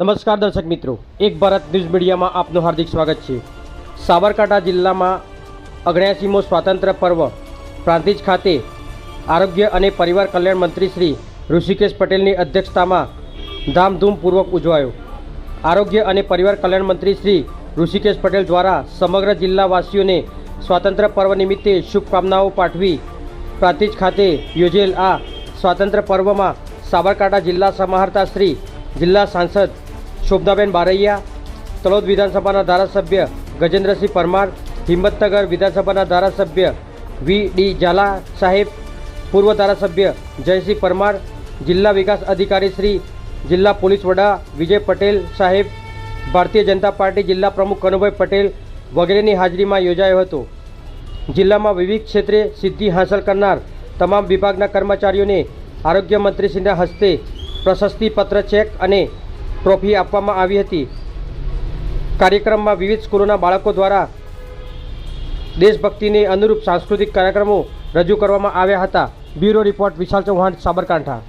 નમસ્કાર દર્શક મિત્રો, એક ભારત ન્યૂઝ મીડિયામાં આપનું હાર્દિક સ્વાગત છે. સાબરકાંઠા જિલ્લામાં અગણ્યાસીમો સ્વાતંત્ર્ય પર્વ પ્રાંતિજ ખાતે આરોગ્ય અને પરિવાર કલ્યાણ મંત્રી શ્રી ઋષિકેશ પટેલની અધ્યક્ષતામાં ધામધૂમપૂર્વક ઉજવાયો. આરોગ્ય અને પરિવાર કલ્યાણ મંત્રી શ્રી ઋષિકેશ પટેલ દ્વારા સમગ્ર જિલ્લાવાસીઓને સ્વાતંત્ર્ય પર્વ નિમિત્તે શુભકામનાઓ પાઠવી પ્રાંતિજ ખાતે યોજેલ આ સ્વાતંત્ર્ય પર્વમાં સાબરકાંઠા જિલ્લા સમાહર્તા શ્રી જિલ્લા સાંસદ શોભનાબેન બારૈયા, તલોદ વિધાનસભાના ધારાસભ્ય ગજેન્દ્રસિંહ પરમાર, હિંમતનગર વિધાનસભાના ધારાસભ્ય વી ડી ઝાલા સાહેબ, પૂર્વ ધારાસભ્ય જયસિંહ પરમાર, જિલ્લા વિકાસ અધિકારી શ્રી જિલ્લા પોલીસ વડા વિજય પટેલ સાહેબ, ભારતીય જનતા પાર્ટી જિલ્લા પ્રમુખ કનુભાઈ પટેલ વગેરેની હાજરીમાં યોજાયો હતો. જિલ્લામાં વિવિધ ક્ષેત્રે સિદ્ધિ હાંસલ કરનાર તમામ વિભાગના કર્મચારીઓને આરોગ્ય મંત્રીશ્રીના હસ્તે પ્રશસ્તિપત્ર ચેક અને ટ્રોફી આપવામાં આવી હતી. કાર્યક્રમમાં વિવિધ સ્કૂલોના બાળકો દ્વારા દેશભક્તિને અનુરૂપ સાંસ્કૃતિક કાર્યક્રમો રજૂ કરવામાં આવ્યા હતા. Bureau report Vishal Chauhan, Sabarkantha.